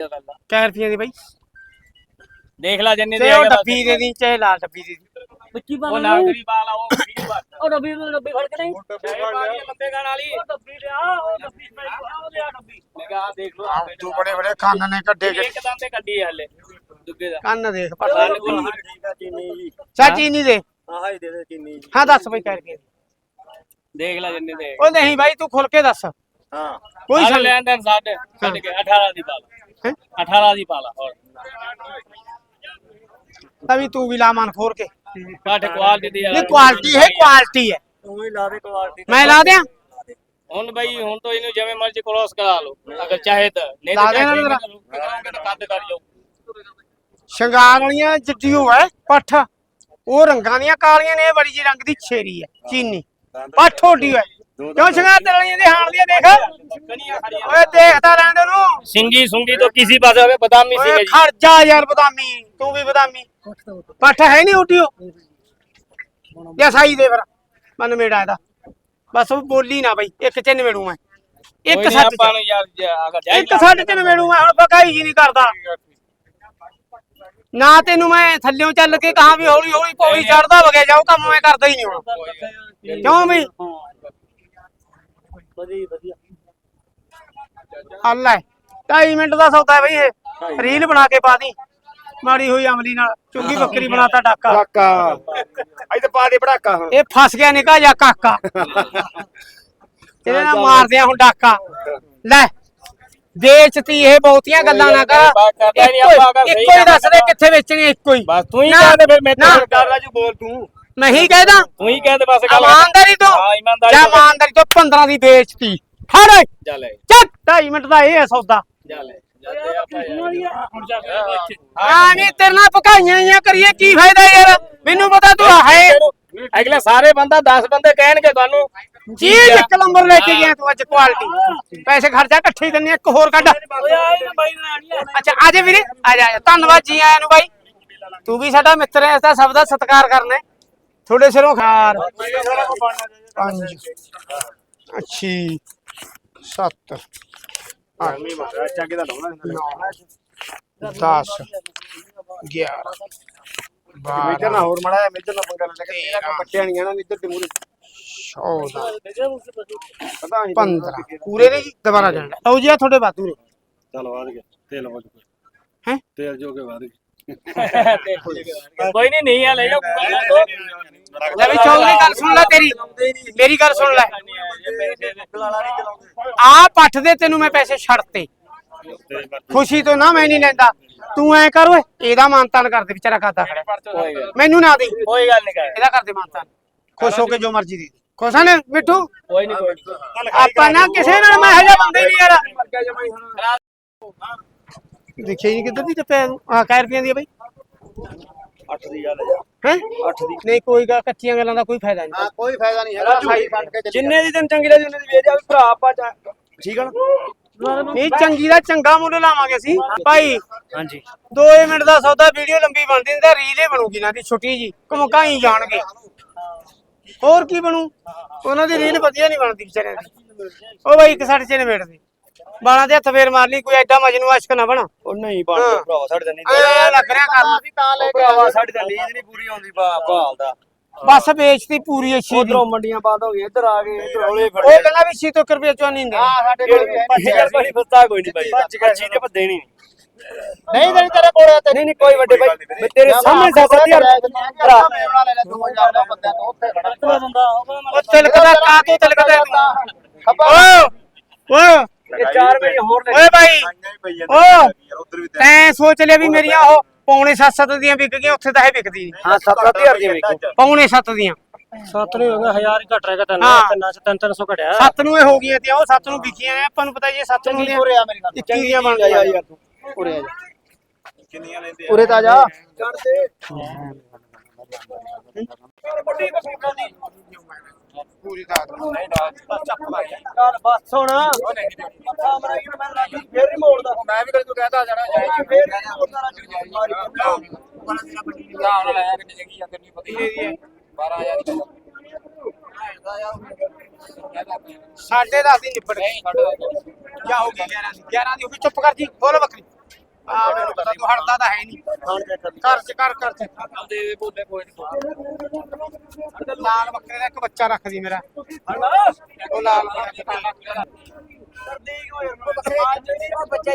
ਕੈ ਰੁਪਏ ਦੀ ਬਾਈ? ਦੇਖ ਲੈ ਜੰਨੇ ਤੇ ਉਹ ਡੱਬੀ ਦੇ ਦੀ। ਚਾਹੇ ਲਾਲ ਡੱਬੀ ਦੇ ਦੀ। ਬੱਚੀ ਉਹ ਨਾਗਰੀ ਵਾਲਾ ਉਹ ਵੀਡੀਓ ਬਾਤ ਉਹ ਡੱਬੀ ਡੱਬੀ ਫੜ ਕੇ ਨਹੀਂ। ਲੰਬੇ ਗਾਣ ਵਾਲੀ। ਉਹ ਡੱਬੀ ਲਿਆ ਉਹ ਡੱਬੀ ਉਹ ਲਿਆ ਡੱਬੀ। ਨਿਗਾਹ ਦੇਖ ਲੋ ਤੂੰ ਬੜੇ ਬੜੇ ਕੰਨ ਨੇ ਕੱਢੇ ਇੱਕਦਮ ਤੇ ਕੱਢੀ ਹਲੇ ਦੁੱਗੇ ਦਾ। ਕੰਨ ਦੇਖ ਪਰ ਕੰਨ ਕੋਲ ਚੀਨੀ ਜੀ। ਚਾ ਚੀਨੀ ਦੇ। ਆਹ ਹੀ ਦੇ ਦੇ ਚੀਨੀ ਜੀ। ਹਾਂ ਦੱਸ ਬਈ ਕੈ। ਦੀ ਦੇਖ ਲੈ ਜੰਨੇ ਦੇ। ਉਹ ਨਹੀਂ ਬਾਈ ਤੂੰ ਖੁੱਲ ਕੇ ਦੱਸ। ਹਾਂ। ਕੋਈ ਕੋਈ ਛੱਡ। ਲੈਣ ਦੇਣ ਸਾਡੇ ਕੱਢ ਕੇ 18 ਦੀ ਪਾਲਾ ਹੈਂ? 18 ਦੀ ਪਾਲਾ ਹੋਰ ਤਵੀ ਤੂੰ ਵੀ ਲਾ ਮਨ ਖੋਰ ਕੇ ਕਾਟ ਕੁਆਲਿਟੀ ਦੀ ਇਹ ਕੁਆਲਿਟੀ ਹੈ ਕੁਆਲਿਟੀ ਹੈ ਤੂੰ ਹੀ ਲਾ ਦੇ ਕੁਆਲਿਟੀ ਮੈਂ ਲਾ ਦਿਆਂ ਹੁਣ ਬਈ ਹੁਣ ਤੋਂ ਇਹਨੂੰ ਜਿਵੇਂ ਮਰਜ਼ੀ ਕ੍ਰੋਸ ਕਰਾ ਲਓ ਅਗਰ ਚਾਹੇ ਤਾਂ ਨਹੀਂ ਲਾ ਤਾਂ ਦੇਣਾ ਚਾਹੇ ਜਰਾ। ਕਰਾਂਗੇ ਤਾਂ ਕੱਦ ਕਰ ਜਾਓ ਸ਼ਿੰਗਾਰ ਵਾਲੀਆਂ ਜੱਟੀਓ ਹੈ ਪੱਠ ਉਹ ਰੰਗਾਂ ਦੀਆਂ ਕਾਲੀਆਂ ਨੇ ਇਹ ਬੜੀ ਜੀ ਰੰਗ ਦੀ ਛੇਰੀ ਹੈ ਚੀਨੀ ਪੱਠ ਢੋਡੀ ਹੈ ਕਿਉਂ ਸ਼ਿੰਗਾਰ ਤੇ ਵਾਲੀਆਂ ਦੇ ਹਾਲ ਦੀਆਂ ਦੇਖ? ਓਏ ਦੇਖਦਾ ਰਹਿਣ ਦੇ ਨੂੰ ਸਿੰਗੀ ਸੁੰਗੀ ਤੋਂ ਕਿਸੇ ਪਾਸੇ ਹੋਵੇ ਬਦਾਮੀ ਓਏ ਸੀ ਜਾ। ਯਾਰ ਬਦਾਮੀ ਤੂੰ ਵੀ ਬਦਾਮੀ। ਪੱਠ ਹੈ ਨਹੀਂ ਉਡੀਓ ਜਾਂ ਸਾਈ ਦੇ ਫਿਰ ਮਨ ਮੇੜਾ ਇਹਦਾ। ਬਸ ਉਹ ਬੋਲੀ ਨਾ ਬਈ ਇੱਕ ਚ ਨਿਮੇੜੂ ਮੈਂ। ਇੱਕ ਸੱਤ ਆਪਾਂ ਨੂੰ ਯਾਰ ਇੱਕ ਸੱਤ ਚ ਨਿਮੇੜੂ ਮੈਂ ਹੁਣ ਬਕਾਈ ਜੀ ਨਹੀਂ ਕਰਦਾ। ਨਾ ਤੈਨੂੰ ਮੈਂ ਥੱਲਿਓਂ ਚੱਲ ਕੇ ਕਹਾਂ ਵੀ ਹੌਲੀ ਹੌਲੀ ਪੌੜੀ ਚੜਦਾ ਵਗੇ ਜਾਓ ਕੰਮ ਮੈਂ ਕਰਦਾ ਹੀ ਨਹੀਂ ਹੁਣ। ਕਿਉਂ ਬਈ ਵਧੀਆ ਵਧੀਆ। ਹੱਲ ਹੈ। 2.5 ਮਿੰਟ ਦਾ ਸੌਦਾ ਹੈ ਬਈ ਇਹ। ਰੀਲ ਬਣਾ ਕੇ ਪਾ ਦੀ। ਮਾੜੀ ਹੋਈ ਅਮਲੀ ਨਾਲ। ਚੁੰਗੀ ਬੱਕਰੀ ਬਣਾਤਾ ਡਾਕਾ। ਕਾਕਾ ਅੱਜ ਤਾਂ ਪਾ ਦੇ ਪੜਾਕਾ ਹੁਣ। ਇਹ ਫਸ ਗਿਆ ਨਿਕਾ ਜਾ ਕਾਕਾ। ਇਹਦੇ ਨਾਲ ਮਾਰਦੇ ਆ ਹੁਣ ਡਾਕਾ। ਲੈ ਵੇਚਤੀ ਇਹ ਬਹੁਤੀਆਂ ਗੱਲਾਂ ਨਾ ਕਰ। ਕਰਦਾ ਇੱਕੋ ਹੀ- ਦੱਸ ਦੇ ਕਿੱਥੇ। ਵੇਚਣੀ ਹੈ, ਇੱਕੋ ਹੀ। ਬਸ ਤੂੰ ਹੀ ਨਾ, ਕਹਿ ਦੇ ਫਿਰ ਮੈਂ ਨਾ। ਤੇ ਕਰ ਰਾਜੂ ਬੋਲ ਤੂੰ। ਮੈਂ ਹੀ ਕਹਿਦਾ। ਤੂੰ ਹੀ ਕਹਿ ਦੇ ਬਸ ਗੱਲ। ਇਮਾਨਦਾਰੀ ਤੋਂ। ਹਾਂ ਇਮਾਨਦਾਰੀ ਜਾਂ ਤੋਂ। ਇਮਾਨਦਾਰੀ ਤੋਂ 15 ਦੀ ਵੇਚਤੀ ਫੜ ਜਾ ਲੈ। ਚੱਕ। 2.5 ਮਿੰਟ ਦਾ ਇਹ ਹੈ ਸੌਦਾ। ਜਾ ਲੈ। ਜਾ ਆ ਨਹੀਂ ਤੇਰੇ ਨਾਲ ਪਕਾਈਆਂ ਹੀ ਕਰੀਏ ਕੀ ਫਾਇਦਾ ਯਾਰ? ਮੈਨੂੰ ਪਤਾ ਤੂੰ ਹੈ। ਅਗਲੇ ਸਾਰੇ ਬੰਦਾ 10 ਬੰਦੇ ਕਹਿਣਗੇ ਤੁਹਾਨੂੰ। ਚੀਜ਼ ਇੱਕ ਨੰਬਰ ਲੈ ਕੇ ਗਿਆ ਤੂੰ ਅੱਜ ਕੁਆਲਿਟੀ ਪੈਸੇ ਖਰਚਾ ਇਕੱਠੇ ਹੀ ਦਿੰਨੇ ਇੱਕ ਹੋਰ ਕੱਢ। ਅੱਛਾ ਆ ਜਾ ਵੀਰੇ ਆ ਜਾ ਆ ਜਾ। ਧੰਨਵਾਦ ਜੀ ਆਇਆਂ ਨੂੰ ਬਾਈ। ਤੂੰ ਵੀ ਸਾਡਾ ਮਿੱਤਰ ਹੈ ਇਸ ਦਾ ਸਭ ਦਾ ਸਤਿਕਾਰ ਕਰਨਾ ਹੈ। ਤੁਹਾਡੇ ਸਿਰੋਂ ਖਾਰ। ਪੰਜ ਅੱਛੀ। ਸੱਤ। ਦਸ। ਗਿਆਰਾਂ। ਮੇਜਰ ਬਾਰਾਂ। ਨਾ ਹੋਰ ਮੜਾ ਮੇਜਰ ਨਾ। ਪੰਗਾ ਲੈ ਕੇ ਤੇਰਾ। ਬੱਟਿਆ ਨਹੀਂ ਆਣਾ ਇੱਧਰ ਤੇ ਮੂਰੇ ਚੌਦਾਂ। ਪਤਾ ਨਹੀਂ 15 ਪੂਰੇ ਨੇ। ਜੀ ਦੁਬਾਰਾ ਜਾਣਾ ਲਓ ਜੀ ਆ ਤੁਹਾਡੇ ਬਾਤੂ ਨੇ। ਚਲ ਵਾਦ ਗਿਆ। ਤੇਲ ਵਾਦ ਹੈਂ? ਤੇਲ ਜੋ ਕੇ ਵਾਦ ਕੋਈ ਨਹੀਂ ਨਹੀਂ ਆ ਲੈ ਜਾਓ। ਲੈ ਵੀ ਚੌਧਰੀ ਗੱਲ ਸੁਣ ਲੈ ਤੇਰੀ। ਮੇਰੀ ਗੱਲ ਸੁਣ ਲੈ। ਆ ਪੱਠ ਦੇ ਤੈਨੂੰ ਮੈਂ ਪੈਸੇ ਛੱਡਤੇ। ਖੁਸ਼ੀ ਤੋਂ ਨਾ ਮੈਂ ਨਹੀਂ ਲੈਂਦਾ। ਤੂੰ ਐ ਕਰ ਓਏ ਇਹਦਾ ਮਾਨਤਾਨ ਕਰ ਦੇ ਵਿਚਾਰਾ ਖਾਤਾ ਖੜਾ ਮੈਨੂੰ ਨਾ ਦੇ। ਕੋਈ ਗੱਲ ਨਹੀਂ ਕਰ। ਇਹਦਾ ਕਰ ਦੇ ਮਾਨਤਾਨ ਖੁਸ਼ ਹੋ ਕੇ ਜੋ ਮਰਜ਼ੀ ਦੇ ਖੁਸ਼ ਆ ਨਾ ਮਿੱਠੂ? ਕੋਈ ਨਹੀਂ ਕੋਈ ਆਪਾਂ ਨਾ ਕਿਸੇ ਨਾਲ ਮੈਂ ਹਜਾ ਬੰਦੇ ਨਹੀਂ ਯਾਰ। ਦੇਖਿਆ ਹੀ ਨਹੀਂ ਕਿੱਧਰ ਦੀ ਟੱਪਿਆ ਆ ਕੈ ਰੁਪਈਆਂ ਦੀ ਆ ਬਈ। 8 ਦੀ ਗੱਲ ਹੈ ਹੈ? 8 ਦੀ। ਨਹੀਂ ਕੋਈ ਗੱਲ ਕੱਚੀਆਂ ਗੱਲਾਂ ਦਾ ਕੋਈ ਫਾਇਦਾ ਨਹੀਂ। ਹਾਂ ਕੋਈ ਫਾਇਦਾ ਨਹੀਂ ਹੈਗਾ ਸਾਈ ਫੜ ਕੇ ਚੱਲੀ ਜਿੰਨੇ ਦੀ ਤੈਨੂੰ ਚੰਗੀ ਲੱਗਦੀ ਉਹਨੇ ਦੀ ਵੇਚ ਆ ਵੀ ਭਰਾ ਆਪਾਂ ਜਾ- ਠੀਕ ਆ ਨਾ? ਇਹ ਚੰਗੀ ਦਾ ਚੰਗਾ ਮੁੱਲ ਲਾਵਾਂਗੇ ਅਸੀਂ। ਭਾਈ ਹਾਂਜੀ। 2 ਮਿੰਟ ਦਾ ਸੌਦਾ ਵੀਡੀਓ ਲੰਬੀ ਬਣਦੀ ਨਹੀਂ ਤਾਂ ਰੀਲ ਹੀ ਬਣੂਗੀ ਨਾ ਦੀ ਛੋਟੀ ਜੀ ਘਮਕਾਈ ਜਾਣਗੇ। ਹੋਰ ਕੀ ਬਣੂ? ਉਹਨਾਂ ਦੀ ਰੀਲ ਵਧੀਆ ਨਹੀਂ ਬਣਦੀ ਵਿਚਾਰਿਆਂ ਦੀ। ਉਹ ਬਾਈ ਇੱਕ ਸਾਡੇ ਚ ਨਿਬੇੜ ਦੇ ਬਾਲਾਂ ਦੇ ਹੱਥ ਫੇਰ ਮਾਰ ਲਈ ਕੋਈ ਐਡਾ ਮਜਨੂ ਆਸ਼ਕ ਨਾ ਬਣਾ। ਉਹ ਨਹੀਂ ਬਣਦਾ ਭਰਾਵਾ ਸਾਡੇ ਤਾਂ ਨਹੀਂ ਐ ਲੱਗ ਰਿਹਾ ਕਰ ਅਸੀਂ ਤਾਂ ਲੈ ਭਰਾਵਾ ਸਾਡੇ ਤਾਂ ਨੀਂਦ ਨਹੀਂ ਪੂਰੀ ਆਉਂਦੀ ਬਾ ਭਾਲ ਦਾ। ਬਸ ਵੇਚਤੀ ਪੂਰੀ ਅੱਛੀ ਦੀ ਉਧਰੋਂ ਮੰਡੀਆਂ ਬੰਦ ਹੋ ਗਈਆਂ ਇੱਧਰ ਆ ਗਏ ਇੱਧਰ ਹੌਲੇ ਫੜ ਉਹ ਕਹਿੰਦਾ ਵੀ 6 ਤੋਂ ਰੁਪਏ ਚੋਂ ਨਹੀਂ ਦਿੰਦੇ ਸਾਡੇ ਕੋਲ ਯਾਰ ਬੜੀ ਫਸਤਾ ਕੋਈ ਨਹੀਂ ਬਾਈ ਅੱਛੀ ਤੇ ਪੱਦੇ ਨਹੀਂ। ਨਹੀਂ ਦੇਣੀ ਤੇਰੇ ਕੋਲ ਤੇ ਨਹੀਂ ਨਹੀਂ ਕੋਈ ਵੱਡੇ ਬਾਈ ਮੈਂ ਤੇਰੇ ਸਾਹਮਣੇ 7000 ਭਰਾ। ਲੈ ਲੈ 2000 ਦਾ ਬੰਦਾ ਤੋਂ ਉੱਥੇ ਖੜਾ ਉਹ ਉਹ ਤਿਲਕਦਾ ਕਾ ਤੂੰ ਤਿਲਕਦਾ ਤੂੰ? ਓ ਓ ਇਹ 4 ਵਜੇ ਹੋਰ ਲੈ ਓਏ ਭਾਈ! ਓ! ਉਧਰ ਵੀ ਤੈਂ ਸੋਚ ਲਿਆ ਵੀ ਮੇਰੀਆਂ ਉਹ ਪੌਣੇ 7-7 ਦੀਆਂ ਵਿਕ ਗਈਆਂ ਉੱਥੇ ਤਾਂ ਇਹ ਵਿਕਦੀ ਨਹੀਂ ਹਾਂ 7000 ਦੀ ਵੇਖੋ ਪੌਣੇ 7 ਦੀਆਂ। ਸੱਤ ਨਹੀਂ ਹੋਗਾ 1000 ਘਟ ਰਿਹਾ ਤਾਂ ਹਾਂ। ਤਿੰਨਾਂ ਚ 300 ਘਟਿਆ। 7 ਨੂੰ ਇਹ ਹੋ ਗਈਆਂ ਤੇ ਉਹ 7 ਨੂੰ ਵਿਕੀਆਂ ਨੇ। ਆਪਾਂ ਨੂੰ ਪਤਾ ਜੀ 7 ਨੂੰ ਦੀਆਂ ਉਰੇ ਆ ਮੇਰੀ ਗੱਲ। 21 ਦੀਆਂ ਬਣ ਗਈਆਂ। ਯਾਰ ਤੂੰ। ਉਰੇ ਆ ਜਾ। ਕਿੰਨੀਆਂ ਲੈਂਦੇ ਉਰੇ ਤਾਂ ਜਾ। ਚੜ ਦੇ ਪੂਰੀ ਦਾਦ ਚੱਲ ਬਸ ਹੁਣ। ਮੱਥਾ ਮਰਾਈ ਮੈਂ ਰਾਜੂ ਫੇਰ ਨਹੀਂ ਮੋੜਦਾ ਮੈਂ ਵੀ ਕਦੇ ਤੂੰ ਜਾਣਾ ਜਾਏ ਫੇਰ ਨਹੀਂ ਮੋੜਦਾ ਰਾਜੂ ਨਾਲ ਲਾਇਆ ਕਿੰਨੀ ਜਗੀ ਆ ਕਿੰਨੀ ਪਤੀ ਹੈ 12000 ਦੀ ਸਾਡੇ 10 ਦੀ ਨਿਬੜ ਗਈ। ਜਾ ਹੋ ਗਈ 11 ਦੀ। 11 ਦੀ ਹੋ ਗਈ। ਚੁੱਪ ਕਰ ਜੀ ਬੋਲ ਬੱਕਰੀ। ਆ ਮੈਨੂੰ ਪਤਾ ਤੂੰ ਹਟਦਾ ਤਾਂ ਹੈ ਨਹੀਂ। ਘਰ ਚ ਕਰ ਘਰ ਚ। ਦੇ ਬੋਲੇ ਕੋਈ ਨਹੀਂ ਲਾਲ ਬੱਕਰੇ ਦਾ ਇੱਕ ਬੱਚਾ ਰੱਖਦੀ ਮੇਰਾ। ਉਹ ਲਾਲ ਬੱਕਰੇ ਦਾ ਕਰਦੀ ਹੋ ਯਾਰ ਬੱਚਾ